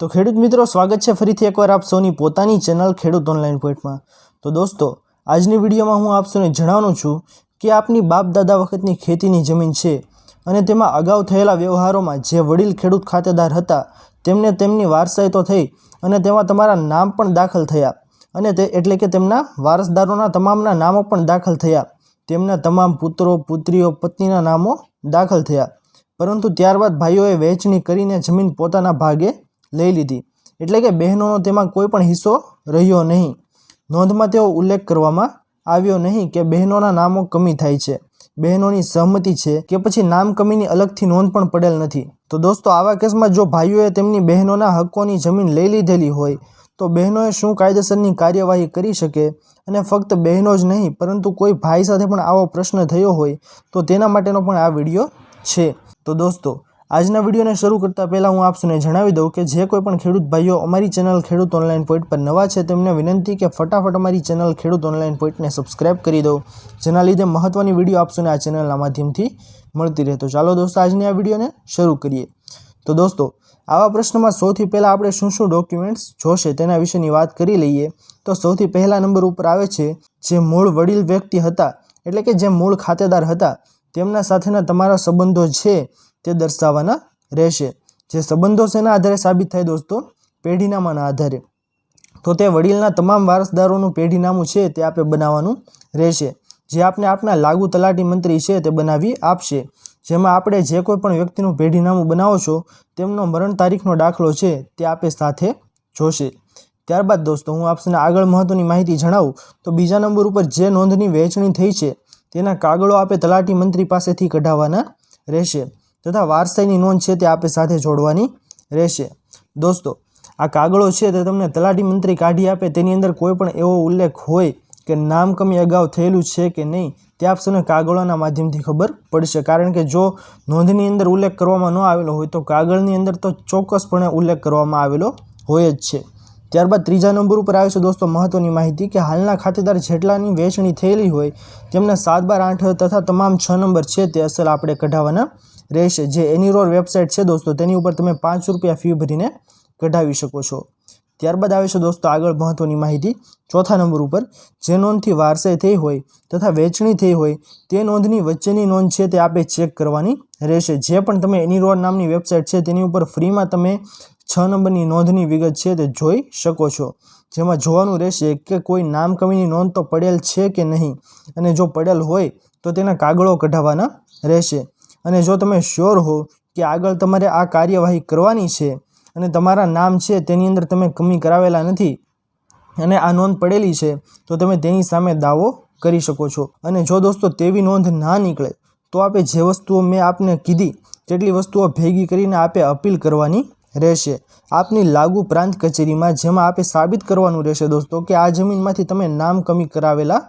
તો ખેડૂત મિત્રો, સ્વાગત છે ફરીથી એકવાર આપ સૌની પોતાની ચેનલ ખેડૂત ઓનલાઈન પોઈન્ટમાં. તો દોસ્તો, આજની વિડીયોમાં હું આપ જણાવવાનું છું કે આપની બાપ દાદા વખતની ખેતીની જમીન છે અને તેમાં અગાઉ થયેલા વ્યવહારોમાં જે વડીલ ખેડૂત ખાતેદાર હતા, તેમને તેમની વારસાઈ તો થઈ અને તેમાં તમારા નામ પણ દાખલ થયા અને તે એટલે કે તેમના વારસદારોના તમામના નામો પણ દાખલ થયા. તેમના તમામ પુત્રો, પુત્રીઓ, પત્નીના નામો દાખલ થયા. પરંતુ ત્યારબાદ ભાઈઓએ વહેંચણી કરીને જમીન પોતાના ભાગે લઈ લીધી. એટલે કે બહેનોનો તેમાં કોઈ પણ હિસ્સો રહ્યો નહીં. નોંધમાં તેવો ઉલ્લેખ કરવામાં આવ્યો નહીં કે બહેનોના નામો કમી થાય છે. બહેનોની સહમતિ છે કે પછી નામ કમીની અલગથી નોંધ પણ પડેલ નથી. તો દોસ્તો, આવા કેસમાં જો ભાઈઓએ તેમની બહેનોના હકોની જમીન લઈ લીધેલી હોય, તો બહેનોએ શું કાયદેસરની કાર્યવાહી કરી શકે? અને ફક્ત બહેનો જ નહીં, પરંતુ કોઈ ભાઈ સાથે પણ આવો પ્રશ્ન થયો હોય, તો તેના માટેનો પણ આ વીડિયો છે. તો દોસ્તો આજના વિડીયોને શરૂ કરતાં પહેલાં હું આપસને જણાવી દઉં કે જે કોઈ પણ ખેડૂત ભાઈઓ અમારી ચેનલ ખેડૂત ઓનલાઈન પોઈન્ટ પર નવા છે, તેમને વિનંતી કે ફટાફટ અમારી ચેનલ ખેડૂત ઓનલાઈન પોઈન્ટને સબસ્ક્રાઇબ કરી દો, જેના લીધે મહત્ત્વની વીડિયો આપસોને આ ચેનલના માધ્યમથી મળતી રહે. તો ચાલો દોસ્તો, આજની આ વિડીયોને શરૂ કરીએ. તો દોસ્તો, આવા પ્રશ્નમાં સૌથી પહેલાં આપણે શું શું ડોક્યુમેન્ટ્સ જોશે તેના વિશેની વાત કરી લઈએ. તો સૌથી પહેલા નંબર ઉપર આવે છે, જે મૂળ વડીલ વ્યક્તિ હતા, એટલે કે જે મૂળ ખાતેદાર હતા, તેમના સાથેના તમારા સંબંધો છે તે દર્શાવવાના રહેશે. જે સંબંધો શેના આધારે સાબિત થાય દોસ્તો? પેઢીનામાના આધારે. તો તે વડીલના તમામ વારસદારોનું પેઢીનામું છે તે આપે બનાવવાનું રહેશે. જે આપને આપના લાગુ તલાટી મંત્રી છે તે બનાવી આપશે. જેમાં આપણે જે કોઈ પણ વ્યક્તિનું પેઢીનામું બનાવો છો, તેમનો મરણ તારીખનો દાખલો છે તે આપે સાથે જોશે. ત્યારબાદ દોસ્તો, હું આપને આગળ મહત્ત્વની માહિતી જણાવું. તો બીજા નંબર ઉપર જે નોંધની વહેંચણી થઈ છે, તેના કાગળો આપે તલાટી મંત્રી પાસેથી કઢાવવાના રહેશે. તથા વારસાઈની નોંધ છે તે આપે સાથે જોડવાની રહેશે. દોસ્તો, આ કાગળો છે તે તમને તલાટી મંત્રી કાઢી આપે, તેની અંદર કોઈ પણ એવો ઉલ્લેખ હોય કે નામ કમી અગાઉ થયેલું છે કે નહીં, તે આપ કાગળોના માધ્યમથી ખબર પડશે. કારણ કે જો નોંધની અંદર ઉલ્લેખ કરવામાં ન આવેલો હોય તો કાગળની અંદર તો ચોક્કસપણે ઉલ્લેખ કરવામાં આવેલો હોય જ છે. ત્યારબાદ ત્રીજા નંબર ઉપર આવે છે દોસ્તો મહત્ત્વની માહિતી કે હાલના ખાતેદાર જેટલાની વેચણી થયેલી હોય તેમના સાત બાર આઠ તથા તમામ છ નંબર છે તે અસલ આપણે કઢાવવાના રહેશે. જે એનીરોર વેબસાઇટ છે દોસ્તો, તેની ઉપર તમે પાંચ રૂપિયા ફી ભરીને કઢાવી શકો છો. ત્યારબાદ આવે છે દોસ્તો આગળ મહત્ત્વની માહિતી. ચોથા નંબર ઉપર જે નોંધથી વારસાઈ થઈ હોય તથા વેચણી થઈ હોય તે નોંધની વચ્ચેની નોંધ છે તે આપે ચેક કરવાની રહેશે. જે પણ તમે એનીરોર નામની વેબસાઇટ છે તેની ઉપર ફ્રીમાં તમે છ નંબરની નોંધની વિગત છે તે જોઈ શકો છો. જેમાં જોવાનું રહેશે કે કોઈ નામ કમીની નોંધ તો પડેલ છે કે નહીં અને જો પડેલ હોય તો તેના કાગળો કઢાવવાના રહેશે. અને જો તમે શ્યોર હો કે આગળ તમારે આ કાર્યવાહી કરવાની છે અને તમારા નામ છે તેની અંદર તમે કમી કરાવેલા નથી અને આ નોંધ પડેલી છે, તો તમે તેની સામે દાવો કરી શકો છો. અને જો દોસ્તો તેવી નોંધ ના નીકળે, તો આપે જે વસ્તુઓ મેં આપને કીધી, તેટલી વસ્તુઓ ભેગી કરીને આપે અપીલ કરવાની રહેશે. આપની લાગુ પ્રાંત કચેરીમાં જેમાં આપે સાબિત કરવાનું રહેશે દોસ્તો કે આ જમીનમાંથી તમે નામ કમી કરાવેલા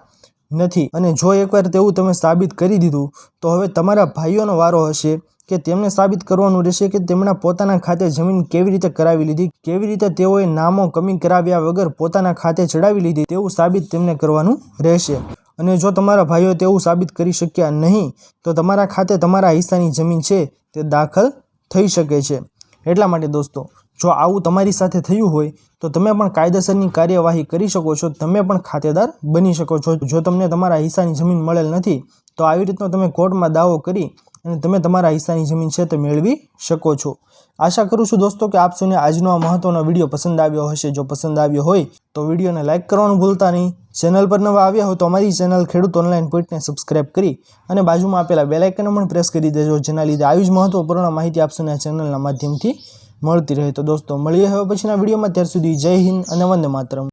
નથી. અને જો એકવાર તેવું તમે સાબિત કરી દીધું, તો હવે તમારા ભાઈઓનો વારો હશે કે તેમને સાબિત કરવાનું રહેશે કે તેમના પોતાના ખાતે જમીન કેવી રીતે કરાવી લીધી, કેવી રીતે તેઓએ નામો કમી કરાવ્યા વગર પોતાના ખાતે ચડાવી લીધી, તેવું સાબિત તેમને કરવાનું રહેશે. અને જો તમારા ભાઈઓ તેવું સાબિત કરી શક્યા નહીં, તો તમારા ખાતે તમારા હિસ્સાની જમીન છે તે દાખલ થઈ શકે છે. એટલા માટે દોસ્તો, જો આવું તમારી સાથે થયું હોય, તો તમે પણ કાયદેસરની કાર્યવાહી કરી શકો છો, તમે પણ ખાતેદાર બની શકો છો. જો તમને તમારા હિસ્સાની જમીન મળેલ નથી, તો આવી રીતનો તમે કોર્ટમાં દાવો કરી અને તમે તમારા હિસ્સાની જમીન છે તે મેળવી શકો છો. આશા કરું છું દોસ્તો કે આપ સૌને આજનો આ મહત્ત્વનો વીડિયો પસંદ આવ્યો હશે. જો પસંદ આવ્યો હોય તો વિડીયોને લાઇક કરવાનું ભૂલતા નહીં. ચેનલ પર નવા આવ્યા હોય તો અમારી ચેનલ ખેડૂત ઓનલાઈન પોઈન્ટને સબસ્ક્રાઇબ કરી અને બાજુમાં આપેલા બેલાઇકન પણ પ્રેસ કરી દેજો, જેના લીધે આવી જ મહત્ત્વપૂર્ણ માહિતી આપ સૌને આ ચેનલના માધ્યમથી મળતી રહે. તો દોસ્તો, મળીએ હવે પછીના વિડીયોમાં. ત્યાર સુધી જય હિન્દ અને વંદે માતરમ.